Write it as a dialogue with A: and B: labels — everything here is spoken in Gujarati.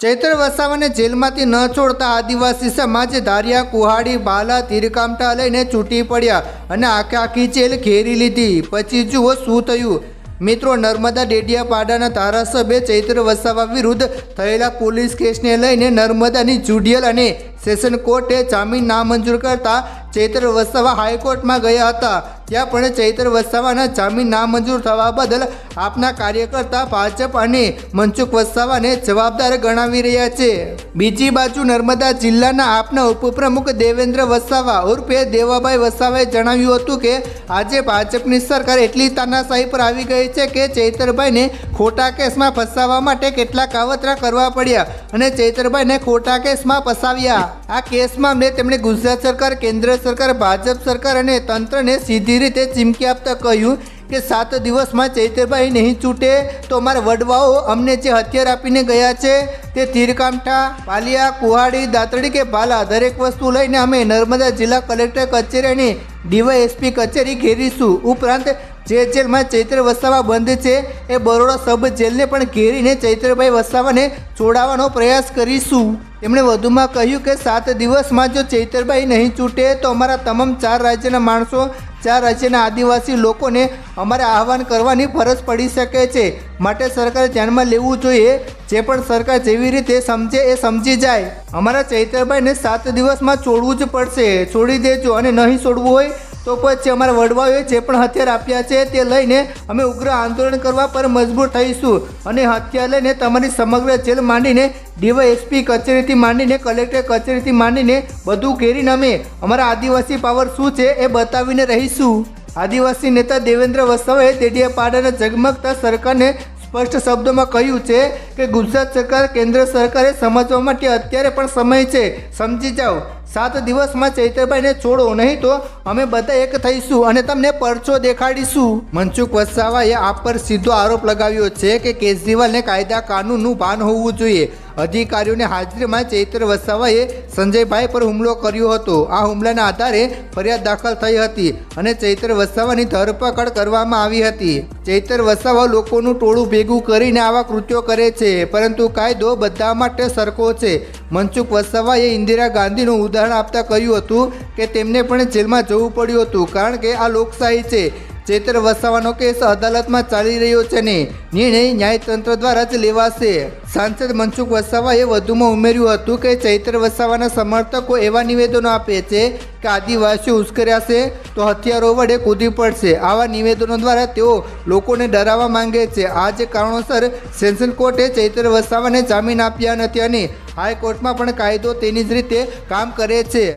A: ચૈત્ર વસાવાને જેલમાંથી ન છોડતા આદિવાસી સમાજ ધારિયા, કુહાડી, બાલા તીરકામઠા લઈને છૂટી પડ્યા અને આખે આખી જેલ ઘેરી લીધી. પછી જુઓ શું થયું. મિત્રો, નર્મદા ડેડિયાપાડાના ધારાસભ્ય ચૈત્ર વસાવા વિરુદ્ધ થયેલા પોલીસ કેસને લઈને નર્મદાની જુડિયલ અને સેશન કોર્ટે જામીન નામંજૂર કરતા ચૈત્ર વસાવા હાઈકોર્ટમાં ગયા હતા. ત્યાં પણ ચૈત્ર વસાવાના જામીન નામંજૂર થવા બદલ આપના કાર્યકર્તા ભાજપ અને મનસુખ વસાવાને જવાબદાર ગણાવી રહ્યા છે. બીજી બાજુ નર્મદા જિલ્લાના આપના ઉપપ્રમુખ દેવેન્દ્ર વસાવા ઉર્ફે દેવાભાઈ વસાવાએ જણાવ્યું હતું કે, આજે ભાજપની સરકાર એટલી તાનાશાહી પર આવી ગઈ છે કે ચૈતરભાઈને ખોટા કેસમાં ફસાવવા માટે કેટલા કાવતરા કરવા પડ્યા અને ચૈતરભાઈને ખોટા કેસમાં ફસાવ્યા. આ કેસમાં મેં તેમણે ગુજરાત સરકાર, કેન્દ્ર સરકાર, ભાજપ સરકાર અને તંત્રને સીધી રીતે ચીમકી આપતા કહ્યું કે સાત દિવસમાં ચૈતરભાઈ નહીં છૂટે તો અમારા વડવાઓ અમને જે હથિયાર આપીને ગયા છે તે તીરકામઠા, પાલિયા, કુહાડી દાતડી કે ભાલા દરેક વસ્તુ લઈને અમે નર્મદા જિલ્લા કલેક્ટર કચેરી અને ડીવાયએસપી કચેરી ઘેરીશું. ઉપરાંત જે જેલમાં ચૈત્ર વસાવા બંધ છે એ બરોડા સબ જેલને પણ ઘેરીને ચૈત્રભાઈ વસાવાને છોડાવવાનો પ્રયાસ કરીશું. તેમણે વધુમાં કહ્યું કે સાત દિવસમાં જો ચૈતરભાઈ નહીં છૂટે તો અમારા તમામ ચાર રાજ્યના માણસો, ચાર રાજ્યના આદિવાસી લોકોને અમારે આહવાન કરવાની ફરજ પડી શકે છે. માટે સરકારે ધ્યાનમાં લેવું જોઈએ. જે પણ સરકાર જેવી રીતે સમજે એ સમજી જાય. અમારા ચૈતરભાઈને સાત દિવસમાં છોડવું જ પડશે. છોડી દેજો અને નહીં છોડવું હોય તો પછી અમારા વડવાઓએ જે પણ હથિયાર આપ્યા છે તે લઈને અમે ઉગ્ર આંદોલન કરવા પર મજબૂર થઈશું. અને હથિયાર લઈને તમારી સમગ્ર જેલ માંડીને ડીવાયએસપી કચેરીથી માંડીને કલેક્ટર કચેરીથી માંડીને બધું ઘેરીને અમે અમારા આદિવાસી પાવર શું છે એ બતાવીને રહીશું. આદિવાસી નેતા દેવેન્દ્ર વસાવાએ દેડિયાપાડાના ઝગમગતા સરકારને સ્પષ્ટ શબ્દોમાં કહ્યું છે કે ગુજરાત સરકાર, કેન્દ્ર સરકારે સમજવા માટે અત્યારે પણ સમય છે. સમજી જાઓ. સાત દિવસમાં ચૈતરભાઈને છોડો, નહીં તો અમે બધા એક થઈશું અને તમને પરચો દેખાડીશું. મનસુખ વસાવાએ આપ પર સીધો આરોપ લગાવ્યો છે કે કેજરીવાલને કાયદા કાનૂનનું ભાન હોવું જોઈએ. અધિકારીઓની હાજરીમાં ચૈત્ર વસાવાએ સંજયભાઈ પર હુમલો કર્યો હતો. આ હુમલાના આધારે ફરિયાદ દાખલ થઈ હતી અને ચૈત્ર વસાવાની ધરપકડ કરવામાં આવી હતી. ચૈત્ર વસાવા લોકોનું ટોળું ભેગું કરીને આવા કૃત્યો કરે છે, પરંતુ કાયદો બધા માટે સરખો છે. મનસુખ વસાવાએ ઇન્દિરા ગાંધીનું ઉદાહરણ આપતા કહ્યું હતું કે, તેમને પણ જેલમાં જવું પડ્યું હતું, કારણ કે આ લોકશાહી છે. ચૈત્ર વસાવાનો કેસ અદાલતમાં ચાલી રહ્યો છે ને. નિર્ણય ન્યાયતંત્ર દ્વારા જ લેવાશે. સાંસદ મનસુખ વસાવાએ વધુમાં ઉમેર્યું હતું કે ચૈત્ર વસાવાના સમર્થકો એવા નિવેદનો આપે છે કે આદિવાસીઓ ઉશ્કેરાશે તો હથિયારો વડે કૂદી પડશે. આવા નિવેદનો દ્વારા તેઓ લોકોને ડરાવવા માંગે છે. આ જ કારણોસર સેન્સન કોર્ટે ચૈત્ર વસાવાને જામીન આપ્યા નથી અને હાઈકોર્ટમાં પણ કાયદો તેની જ રીતે કામ કરે છે.